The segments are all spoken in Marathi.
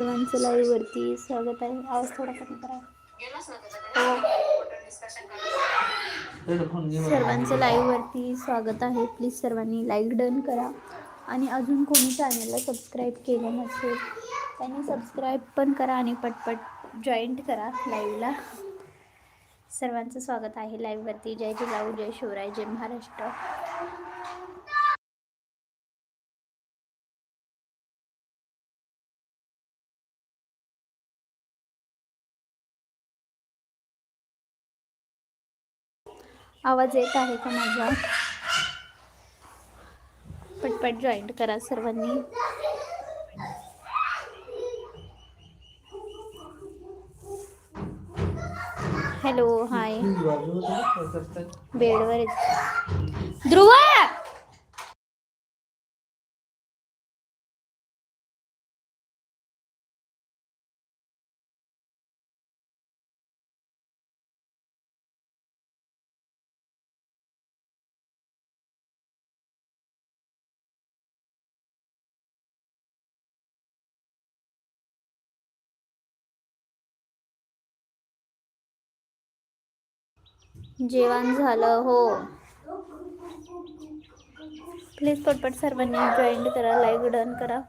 सर्वांचं लाईव्ह वरती स्वागत आहे. आवाज थोडा कमी करा. सर्वांचं लाईव्ह वरती स्वागत आहे. प्लीज सर्वांनी लाईक डन करा. आणि अजून कोणी चॅनलला सबस्क्राईब केलं नसेल त्यांनी सबस्क्राईब पण करा आणि पटपट जॉईंट करा लाईव्हला सर्वांचं स्वागत आहे लाईव्हवरती. जय जिजाऊ जय शिवराय जय महाराष्ट्र. आवाज येत आहे का माझा? पटपट जॉईंट करा सर्वांनी. हॅलो हाय बेडवर आहे. ध्रुव जेवण झालं हो. प्लीज पटपट सर्वांनी जॉईन करा लाईव्ह डन करा.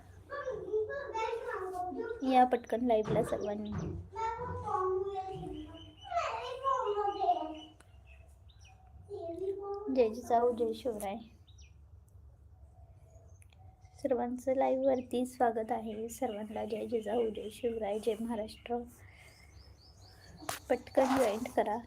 या पटकन लाईव्हला सर्वांनी. जय जिजाऊ जय शिवराय. सर्वांचं लाईव्हवरती स्वागत आहे. सर्वांना जय जिजाऊ जय शिवराय जय महाराष्ट्र. पटकन जॉईंट करा.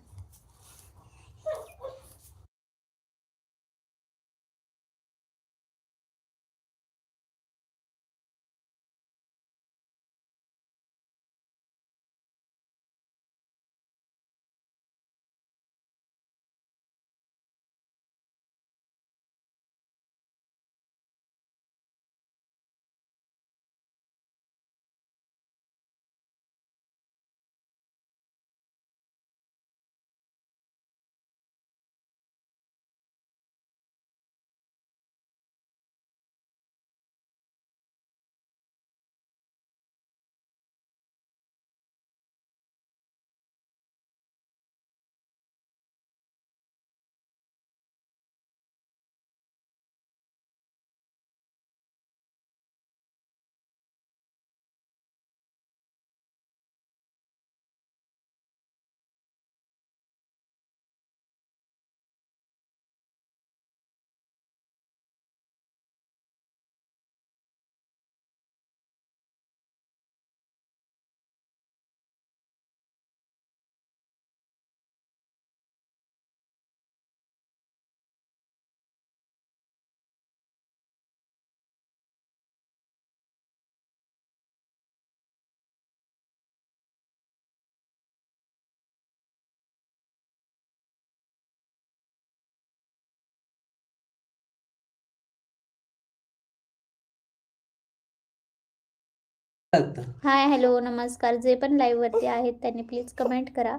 हाय हॅलो नमस्कार. जे पण लाईव्ह वरती आहेत त्यांनी प्लीज कमेंट करा.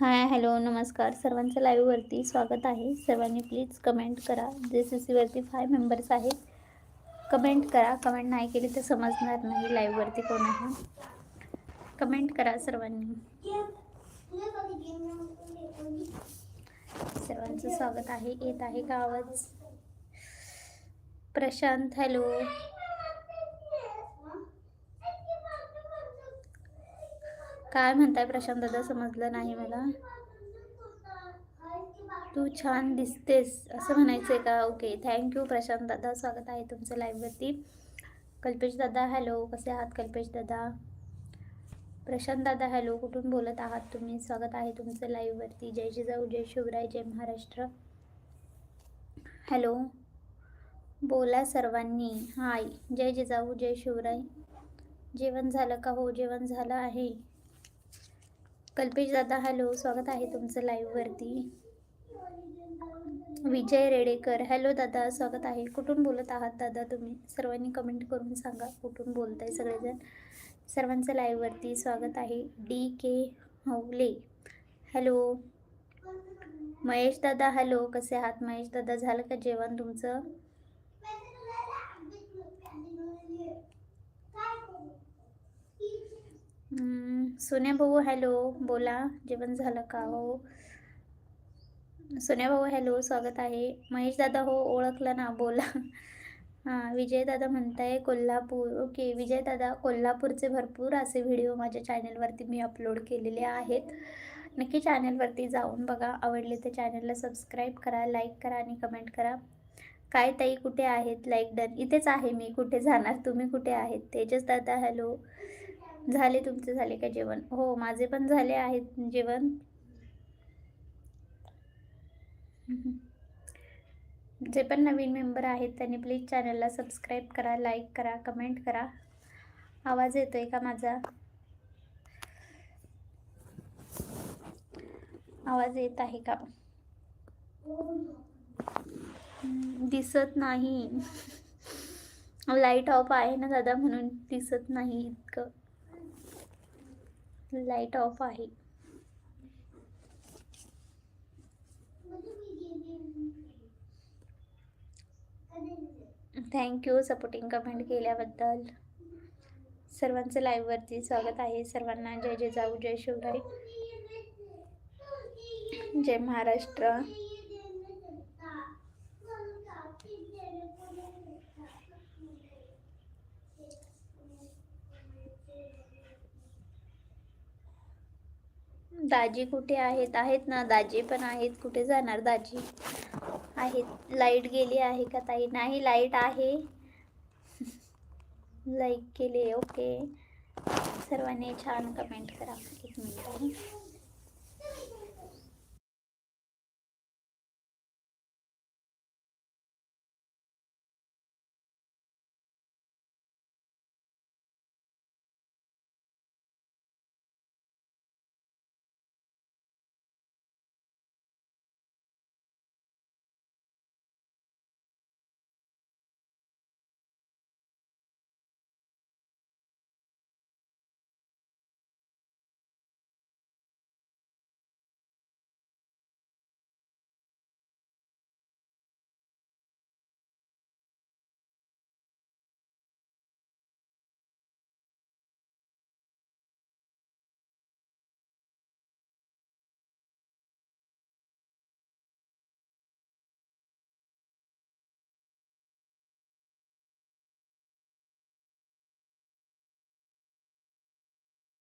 हाय हॅलो नमस्कार. सर्वांचं लाईववरती स्वागत आहे. सर्वांनी प्लीज कमेंट करा. जे सी सीवरती फाय मेंबर्स आहेत. कमेंट करा. कमेंट नाही केली तर समजणार नाही लाईववरती कोण आहे. कमेंट करा सर्वांनी. सर्वांचं स्वागत आहे. येत आहे का आवाज? प्रशांत हॅलो. काय म्हणताय प्रशांत दादा? समजलं नाही मला. तू छान दिसतेस असं म्हणायचं आहे का? ओके थँक्यू प्रशांत दादा. स्वागत आहे तुमचं लाईव्हवरती कल्पेश दादा हॅलो कसे आहात कल्पेश दादा? प्रशांत दादा हॅलो कुठून बोलत आहात तुम्ही? स्वागत आहे तुमचं लाईव्हवरती जय जिजाऊ जय शिवराय जय महाराष्ट्र. हॅलो बोला सर्वांनी. हाय जय जिजाऊ जय शिवराय. जेवण झालं का हो? जेवण झालं आहे. कल्पेश दादा हॅलो स्वागत आहे तुमचं लाईव्हवरती विजय रेडेकर हॅलो दादा स्वागत आहे. कुठून बोलत आहात दादा तुम्ही? सर्वांनी कमेंट करून सांगा कुठून बोलत आहे सगळेजण? सर्वांचं लाईव्हवरती स्वागत आहे. D K Havale hello Mahesh दादा हॅलो कसे आहात? महेश दादा झालं का जेवण तुमचं? सोन्या भाऊ हॅलो बोला. जेवण झालं का हो? सोन्या भाऊ हॅलो स्वागत आहे. महेश दादा हो ओळखलं ना? बोला. हां विजय दादा म्हणताय कोल्हापूर. ओके विजय दादा कोल्हापूरचे भरपूर असे व्हिडिओ माझ्या चॅनलवरती मी अपलोड केलेले आहेत. नक्की चॅनलवरती जाऊन बघा. आवडले तर चॅनलला सबस्क्राईब करा लाईक करा आणि कमेंट करा. काय ताई कुठे आहेत? लाईक डन इथेच आहे मी. कुठे जाणार? तुम्ही कुठे आहेत? तेजस दादा हॅलो झाले तुमचे झाले का जेवण? हो माझे पण झाले आहेत जेवण. जे पण नवीन मेंबर आहेत त्यांनी प्लीज चॅनलला सबस्क्राईब करा लाईक करा कमेंट करा. आवाज येतोय का माझा? आवाज येत आहे का? दिसत नाही. लाइट ऑफ आहे ना दादा म्हणून दिसत नाही इतकं. लाइट ऑफ आहे. थँक्यू सपोर्टिंग कमेंट केल्याबद्दल. सर्वांचं लाईव्हवरती स्वागत आहे. सर्वांना जय जय जाऊ जय शिवराय. जय महाराष्ट्र. दाजी कुठे आहेत? आहेत ना दाजी पण आहेत. कुठे जाणार दाजी? आहेत. लाइट गेली आहे का ताई? नाही लाइट आहे. लाईक केले ओके. सर्वांनी छान कमेंट करा. एक मिनिट.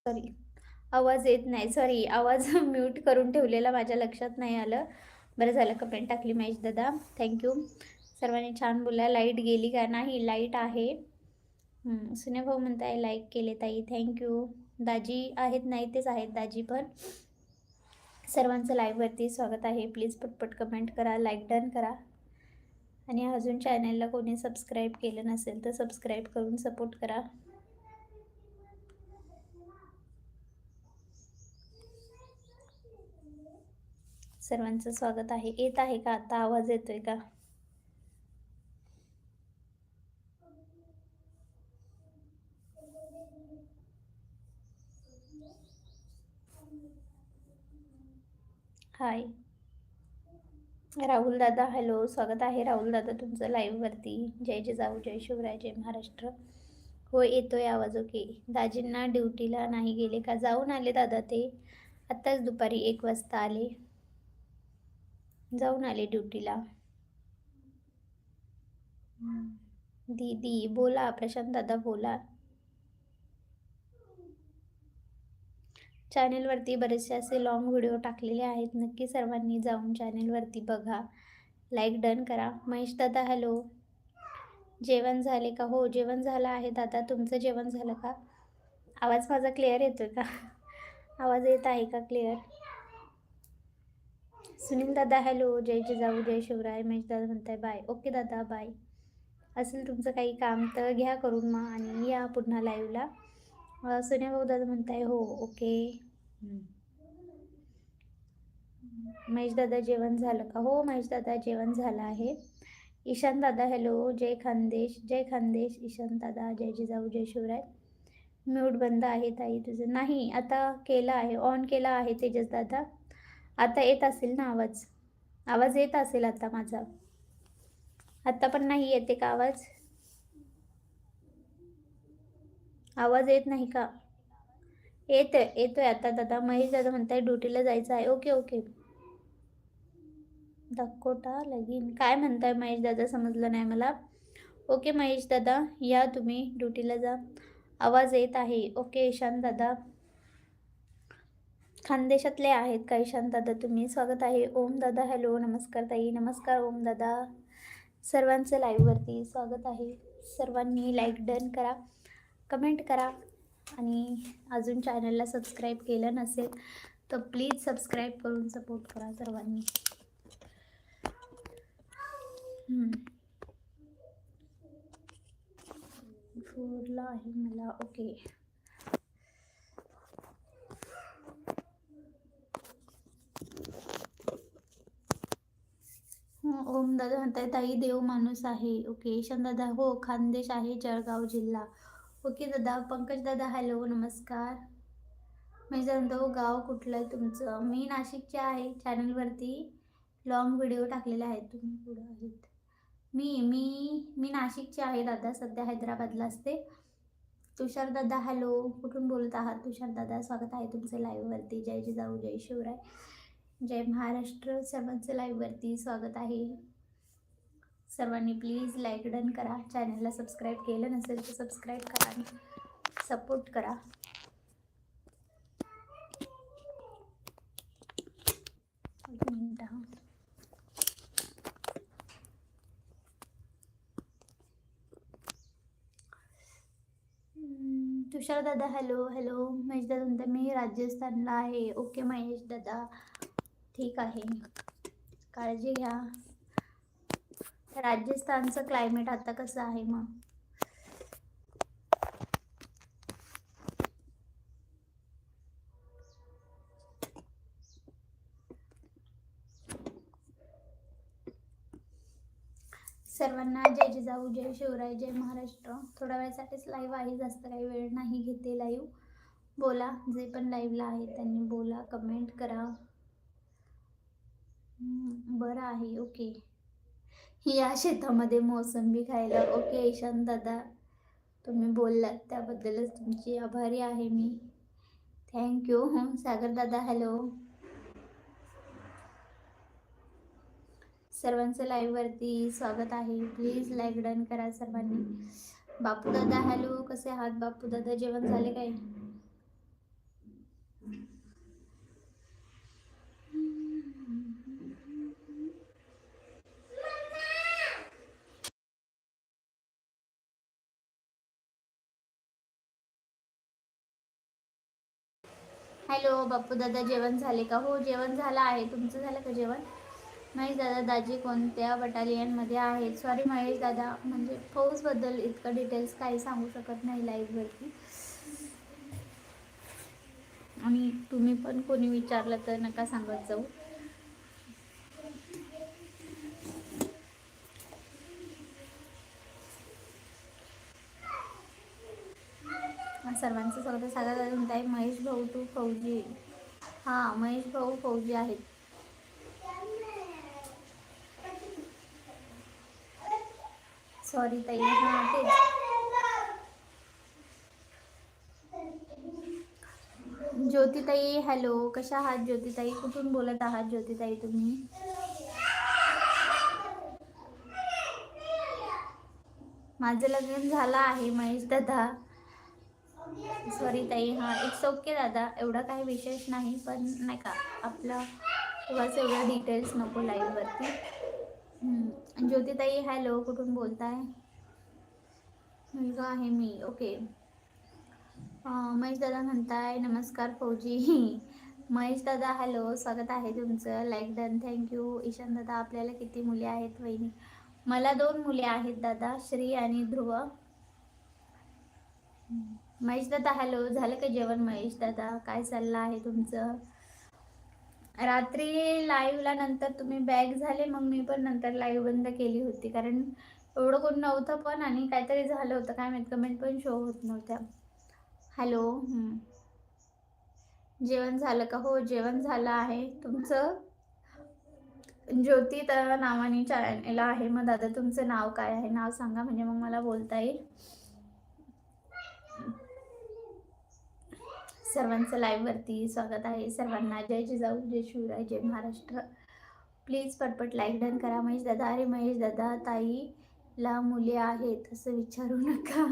सॉरी आवाज येत नाही. सॉरी आवाज म्यूट करून ठेवलेला माझ्या लक्षात नाही आलं. बरं झालं कमेंट टाकली महेश दादा. थँक्यू सर्वांनी छान बोला. लाइट गेली का नाही? लाइट आहे. सुने भाऊ म्हणताय लाईक केले ताई. थँक्यू दाजी आहेत नाही तेच आहेत दाजी पण. सर्वांचं लाईव्हवरती स्वागत आहे. प्लीज पटपट कमेंट करा लाईक डन करा. आणि अजून चॅनलला कोणी सबस्क्राईब केलं नसेल तर सबस्क्राईब करून सपोर्ट करा. सर्वांचं स्वागत आहे. येत आहे का? आता आवाज येतोय का? हाय राहुल दादा हॅलो स्वागत आहे राहुल दादा तुमचं लाईव्हवरती जय जय जाऊ जय शिवराय जय महाराष्ट्र. हो येतोय आवाज ओके दाजींना ड्युटीला नाही गेले का? जाऊन आले दादा ते. आत्ताच दुपारी एक वाजता आले. जाऊन आले ड्युटीला. दीदी बोला प्रशांत दादा बोला. चॅनेलवरती बरेचसे असे लॉंग व्हिडिओ टाकलेले आहेत. नक्की सर्वांनी जाऊन चॅनेलवरती बघा. लाईक डन करा. महेश दादा हॅलो जेवण झाले का? हो जेवण झालं आहे दादा. तुमचं जेवण झालं का? आवाज माझा क्लिअर येतोय का? आवाज येत आहे का क्लिअर सुनील दादा हॅलो जय जिजाऊ जय शिवराय महेश दादा म्हणताय बाय. ओके दादा बाय. असेल तुमचं काही काम तर घ्या करून मग आणि या पुन्हा लाईव्हला सोन्या भाऊ दादा म्हणताय हो ओके. महेश दादा जेवण झालं का? हो महेश दादा जेवण झालं आहे. ईशान दादा हॅलो जय खानदेश जय खानदेश ईशान दादा जय जिजाऊ जय शिवराय. म्यूट बंद आहे ताई तुझं. नाही आता केलं आहे ऑन केला आहे तेजस दादा. आता येत असेल ना आवाज? आवाज येत असेल आता माझा. आता पण नाही येते का आवाज? आवाज येत नाही का? येतोय येतोय आता दादा. महेश दादा म्हणताय ड्युटीला जायचं आहे. Okay okay. दाखोटा लगीन. काय म्हणताय महेश दादा? समजलं नाही मला. ओके महेश दादा या तुम्ही ड्युटीला जा. आवाज येत आहे. ओके ईशान दादा. खानदेशातले आहेत काही दादा तुम्ही. स्वागत आहे ओम दादा. हॅलो नमस्कार ताई. नमस्कार ओम दादा. सर्वांचं लाईव्हवरती स्वागत आहे. सर्वांनी लाईक डन करा कमेंट करा आणि अजून चॅनलला सबस्क्राईब केलं नसेल तर प्लीज सबस्क्राईब करून सपोर्ट करा सर्वांनी. फोरला आहे मला. ओके हो ओम दादा म्हणताय ताई देव माणूस आहे. ओके ईशान दादा हो खानदेश आहे जळगाव जिल्हा. ओके दादा पंकज दादा हॅलो नमस्कार. मी जाणतो गाव कुठलं आहे तुमचं? मी नाशिकचे आहे चॅनलवरती. लॉंग व्हिडिओ टाकलेले आहेत तुम्ही पुढं आहेत. मी मी मी नाशिकचे आहे दादा सध्या हैदराबादला असते. तुषार दादा हॅलो कुठून बोलत आहात? तुषार दादा स्वागत आहे तुमचं लाईव्हवरती जय जिजाऊ जय शिवराय. जय महाराष्ट्र. सर्वांचं लाईव्हवरती स्वागत आहे. सर्वांनी प्लीज लाईक डन करा. चॅनलला सबस्क्राईब केलं नसेल तर सबस्क्राईब करा आणि सपोर्ट करा. एक मिनिट हा. तुषार दादा हॅलो हॅलो महेश दादा म्हणते मी राजस्थानला आहे. ओके महेश दादा. ठीक आहे. काळजी घ्या. राजस्थानचं क्लायमेट आता कसं आहे मग? सर्वांना जय जिजाऊ जय शिवराय जय महाराष्ट्र. थोड्या वेळासाठीच लाईव्ह आहे जास्त काही वेळ नाही घेते लाईव्ह बोला जे पण लाईव्हला आहे त्यांनी बोला कमेंट करा. बरं आहे ओके या शेतामध्ये मोसंबी खायला. ओके ईशान दादा तुम्ही बोललात त्याबद्दलच तुमची आभारी आहे मी. थँक्यू सागर दादा हॅलो सर्वांचं लाईव्हवरती स्वागत आहे. प्लीज लाईक डन करा सर्वांनी. बापू दादा हॅलो कसे आहात? बापू दादा जेवण झाले काय? हॅलो बापू दादा जेवण झाले का? हो जेवण झालं आहे. तुमचं झालं का जेवण? महेश दादा दाजी कोणत्या बटालियनमध्ये आहेत? सॉरी महेश दादा म्हणजे फौजबद्दल इतकं डिटेल्स काही सांगू शकत नाही लाईव्हवरती आणि तुम्ही पण कोणी विचारलं तर नका सांगत जाऊ. सर्वांचं स्वागत सागर दादा म्हणत आहे महेश भाऊ तू फौजी. हां महेश भाऊ फौजी आहेत. सॉरी ताई हां तेच. ज्योतिताई हॅलो कशा आहात ज्योतिताई? कुठून बोलत आहात ज्योतिताई तुम्ही? माझं लग्न झालं आहे महेश दादा. सॉरी ताई. हां इट्स ओके दादा. एवढं काही विशेष नाही पण नाही का आपलं बस एवढं डिटेल्स नको लाईव्हवरती ज्योतिताई हॅलो कुठून बोलताय? मुलगा आहे मी. ओके महेश दादा म्हणताय नमस्कार फौजी. महेश दादा हॅलो स्वागत आहे तुमचं. लाईक डन थँक्यू ईशान दादा आपल्याला किती मुले आहेत वहिनी? मला दोन मुले आहेत दादा श्री आणि ध्रुव. महेश दादा हॅलो झालं का जेवण महेश दादा? काय चाललं आहे तुमचं? रात्री लाईव्हला नंतर तुम्ही बॅग झाले मग मी पण नंतर लाईव्ह बंद केली होती. कारण एवढं कोण नव्हतं पण आणि काहीतरी झालं होतं. काय माहीत कमेंट पण शो होत नव्हत्या. हॅलो जेवण झालं का? हो जेवण झालं आहे. तुमचं? ज्योती त्या नावाने चॅनल आहे. मग दादा तुमचं नाव काय आहे? नाव सांगा म्हणजे मग मला बोलता येईल. सर्वांचं लाईव्हवरती स्वागत आहे. सर्वांना जय जिजाऊ जय शिवराय जय महाराष्ट्र. प्लीज पटपट लाईक डन करा. महेश दादा अरे महेश दादा ताईला मुले आहेत असं विचारू नका.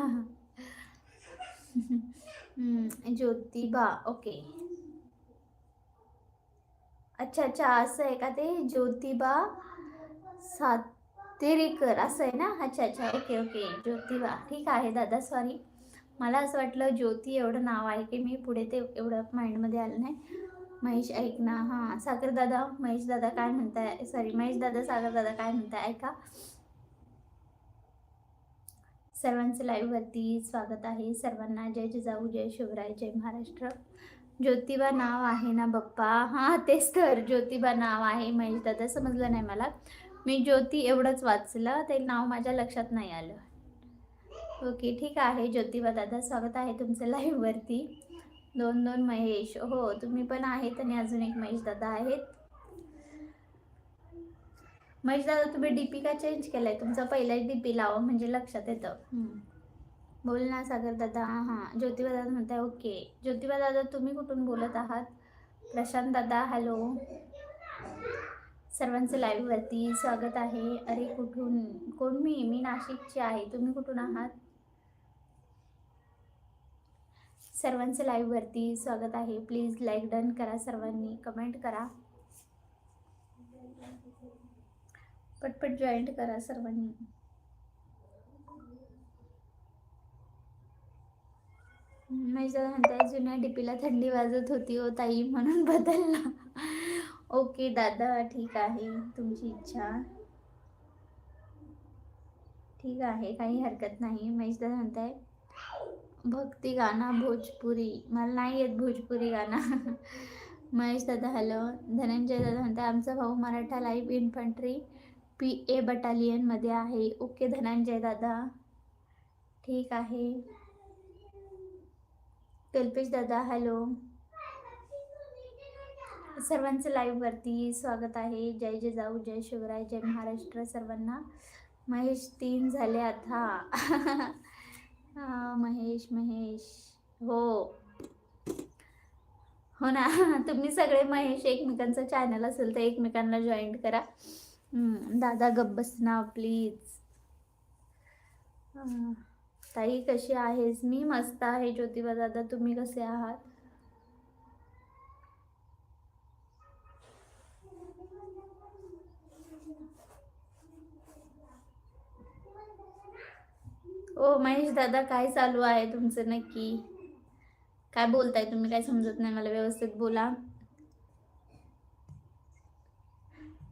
ज्योतिबा ओके अच्छा अच्छा असं आहे का ते? ज्योतिबा सातेरीकर असं आहे ना? अच्छा अच्छा ओके ओके ज्योतिबा ठीक आहे दादा सॉरी मला असं वाटलं ज्योती एवढं नाव आहे की मी पुढे ते एवढं माइंडमध्ये आलं नाही. महेश ऐक ना. हां साखरदादा महेश दादा काय म्हणताय? सॉरी महेश दादा सागर काय म्हणताय? ऐका. सर्वांचं लाईव्हवरती स्वागत आहे. सर्वांना जय जिजाऊ जय शिवराय जय महाराष्ट्र. ज्योतिबा नाव आहे ना बप्पा? हां तेच तर. ज्योतिबा नाव आहे महेश दादा समजलं नाही मला. मी ज्योती एवढंच वाचलं. ते नाव माझ्या लक्षात नाही आलं. ओके ठीक आहे. ज्योतिबा दादा स्वागत आहे तुमचं लाईव्हवरती दोन दोन महेश. हो तुम्ही पण आहेत आणि अजून एक महेश दादा आहेत. महेश दादा तुम्ही डीपी का चेंज केलाय? तुमचा पहिलाच डीपी लावा म्हणजे लक्षात येतं. बोल ना सागर दादा. हां ज्योतिबा दादा म्हणताय ओके. ज्योतिबा दादा तुम्ही कुठून बोलत आहात? प्रशांत दादा हॅलो. सर्वांचं लाईव्हवरती स्वागत आहे. अरे कुठून? कोण मी? मी नाशिकची आहे. तुम्ही कुठून आहात? सर्वांचं लाईव्हवरती स्वागत आहे. प्लीज लाईक डन करा सर्वांनी कमेंट करा. पटपट जॉईंट करा सर्वांनी. माझ्या म्हणताय जुन्या डीपीला थंडी वाजत होती हो ताई म्हणून बदलला. ओके दादा ठीक आहे. तुमची इच्छा. ठीक आहे काही हरकत नाही. महेश म्हणताय भक्ती गाणं भोजपुरी. मला नाही येत भोजपुरी गाणं. महेश दादा हॅलो धनंजय दादा म्हणतात आमचा भाऊ Maratha light infantry P A बटालियनमध्ये आहे. ओके धनंजय दादा. ठीक आहे. कल्पेश दादा हॅलो सर्वांचं लाईव्हवरती स्वागत आहे. जय जय जाऊ जय शिवराय जय महाराष्ट्र सर्वांना. महेश तीन झाले आता. हा महेश महेश. हो. हो ना तुम्ही सगळे महेश एकमेकांचं चॅनल असेल तर एकमेकांना जॉईन करा. दादा गब्बस ना प्लीज ताई कशी आहेस? मी मस्त आहे ज्योतिबा दादा तुम्ही कसे आहात? ओ महेश दादा काय चालू आहे तुमचं नक्की? काय बोलताय तुम्ही? काय समजत नाही मला व्यवस्थित बोला.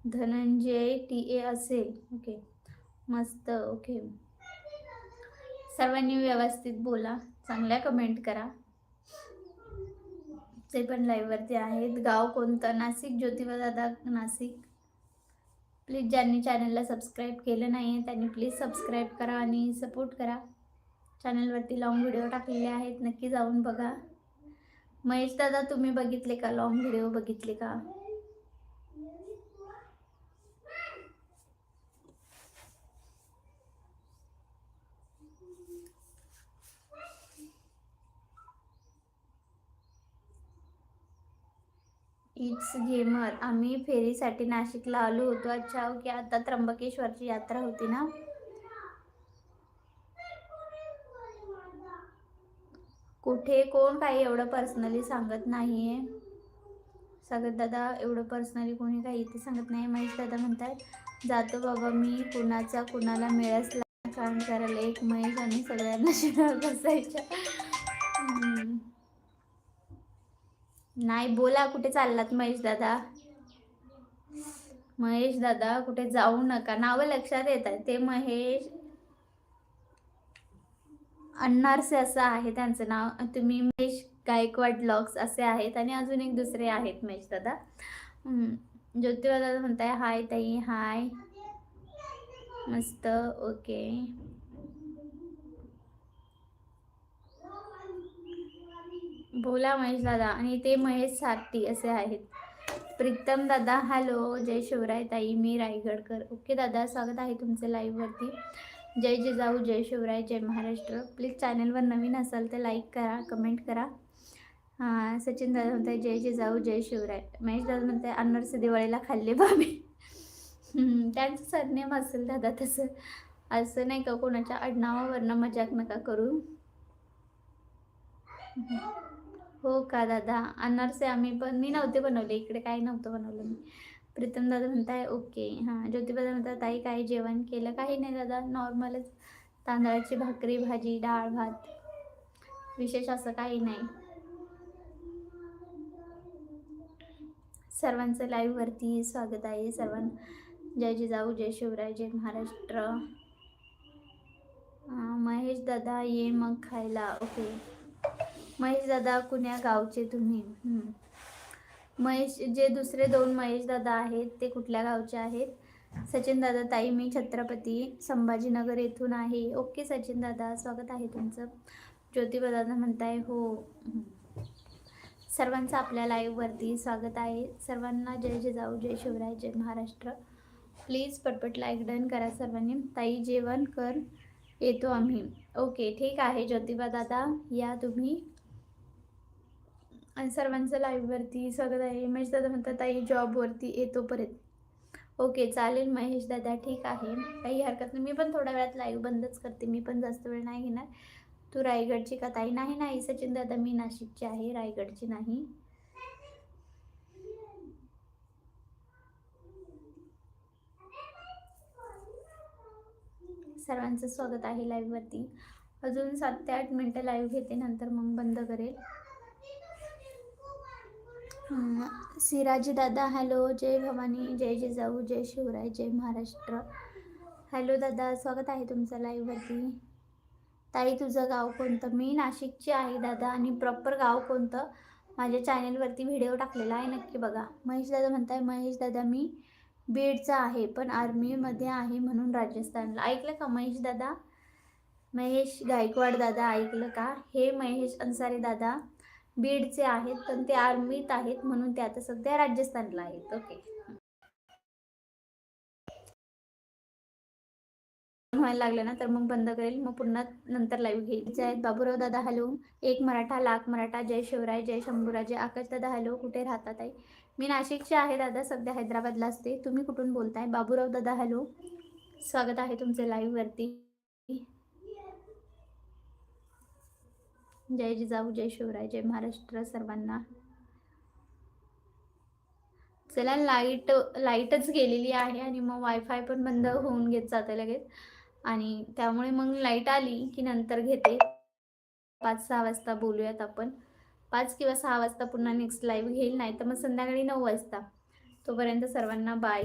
धनंजय टी ए असेल. ओके. मस्त ओके. सर्वांनी व्यवस्थित बोला. चांगल्या कमेंट करा. ते पण लाईव्हवरती आहेत. गाव कोणतं? नाशिक ज्योतिबा दादा नाशिक. प्लीज ज्यांनी चॅनलला सबस्क्राईब केलं नाही आहे त्यांनी प्लीज सबस्क्राईब करा आणि सपोर्ट करा. चॅनलवरती लॉंग व्हिडिओ टाकलेले आहेत नक्की जाऊन बघा. महेश दादा तुम्ही बघितले का? लॉंग व्हिडिओ बघितले का? इट्स गेमर आम्ही फेरीसाठी नाशिकला आलो होतो. अच्छा ओके. आता त्र्यंबकेश्वरची यात्रा होती ना? कुठे कोण काही एवढं पर्सनली सांगत नाही आहे सगळं दादा एवढं पर्सनली कोणी काही इथे सांगत नाही. महेश दादा म्हणतात जातो बाबा मी कुणाचा कुणाला मिळाच काम करायला. एक महेश आणि सगळ्यांना शिणार बसायच्या. नाही बोला कुठे चाललात महेश दादा? महेश दादा कुठे जाऊ नका. नावं लक्षात येत आहे ते महेश अण्णारसे असं आहे त्यांचं नाव. तुम्ही महेश गायकवाड ब्लॉग्स असे आहेत आणि अजून एक दुसरे आहेत महेश दादा. ज्योतिबा दादा म्हणताय हाय ताई हाय. मस्त ओके. बोला महेश दादा आणि ते महेश सारथी असे आहेत. प्रीतम दादा हॅलो जय शिवराय ताई मी रायगडकर. ओके दादा स्वागत आहे तुमचे लाईव्हवरती जय जिजाऊ जय शिवराय जय महाराष्ट्र. प्लीज चॅनलवर नवीन असाल तर लाईक करा कमेंट करा. हां सचिन दादा म्हणताय जय जिजाऊ जय शिवराय. महेश दादा म्हणताय अनरसे दिवाळीला खाल्ले बाबी. त्यांचं सरनेम असेल दादा तसं. असं नाही का कोणाच्या आडनावावरनं मजाक नका करू. हो का दादा? अनारसे आम्ही पण मी नव्हते बनवले इकडे काही नव्हतं बनवलं मी. प्रीतम दादा म्हणताय ओके. हां ज्योतिबा म्हणतात ताई काय जेवण केलं काही नाही दादा? नॉर्मलच तांदळाची भाकरी भाजी डाळ भात. विशेष असं काही नाही. सर्वांचं लाईव्हवरती स्वागत आहे. सर्वां जय जिजाऊ जय शिवराय जय महाराष्ट्र. महेश दादा ये मग खायला. ओके. महेश दादा कुण्या गावचे तुम्ही? महेश जे दुसरे दोन महेश दादा आहेत ते कुठल्या गावचे आहेत? सचिन दादा ताई मी छत्रपती संभाजीनगर येथून आहे. ओके सचिन दादा स्वागत आहे तुमचं. ज्योतिबा दादा म्हणताय हो. सर्वांचं आपल्या लाईव्हवरती स्वागत आहे. सर्वांना जय जिजाऊ जय शिवराय जय महाराष्ट्र. प्लीज पटपट लाईक डन करा सर्वांनी. ताई जेवण कर. येतो आम्ही. ओके ठीक आहे ज्योतिबा दादा. या तुम्ही. आणि सर्वांचं लाईव्हवरती स्वागत आहे. महेश दादा म्हणतात ताई जॉबवरती येतो परत. ओके चालेल महेश दादा ठीक आहे. काही हरकत नाही. मी पण थोड्या वेळात लाईव्ह बंदच करते. मी पण जास्त वेळ नाही घेणार. तू रायगडची का? ताई नाही नाही. सचिन दादा मी नाशिकची आहे. रायगडची नाही. सर्वांचं स्वागत आहे लाईव्हवरती अजून सात ते आठ मिनटं लाईव्ह घेते. नंतर मग बंद करेल. सिराजी दादा हॅलो. जय भवानी जय जिजाऊ जय शिवराय जय महाराष्ट्र. हॅलो दादा स्वागत आहे तुमचं लाईव्हवरती. ताई तुझं गाव कोणतं? मी नाशिकची आहे दादा आणि प्रॉपर गाव कोणतं? माझ्या चॅनेलवरती व्हिडिओ टाकलेला आहे नक्की बघा. महेश दादा म्हणताय महेश दादा मी बीडचा आहे पण आर्मीमध्ये आहे म्हणून राजस्थानला. ऐकलं का महेश दादा? महेश गायकवाड दादा ऐकलं का? हे महेश अन्सारी दादा बीडचे आहेत पण ते आर्मीत आहेत म्हणून ते आता सध्या राजस्थानला आहेत. ओके व्हायला लागलं ना तर मग बंद करेल. मग पुन्हा नंतर लाईव्ह घेईल जय आहेत बाबूराव दादा हॅलो एक मराठा लाख मराठा जय शिवराय जय शंभूराजे आकाश दादा हॅलो कुठे राहतात आहे मी नाशिकचे आहे दादा सध्या हैदराबादला असते. तुम्ही कुठून बोलताय? बाबूराव दादा हॅलो स्वागत आहे तुमचे लाईव्हवरती जय जिजाऊ जय शिवराय जय महाराष्ट्र सर्वांना. चला लाइट लाईटच गेलेली आहे आणि मग वायफाय पण बंद होऊन घेत जाते लगेच. आणि त्यामुळे मग लाइट आली की नंतर घेते. पाच सहा वाजता बोलूयात आपण. पाच किंवा सहा वाजता पुन्हा नेक्स्ट लाईव्ह घेईल नाही तर मग संध्याकाळी नऊ वाजता. तोपर्यंत सर्वांना बाय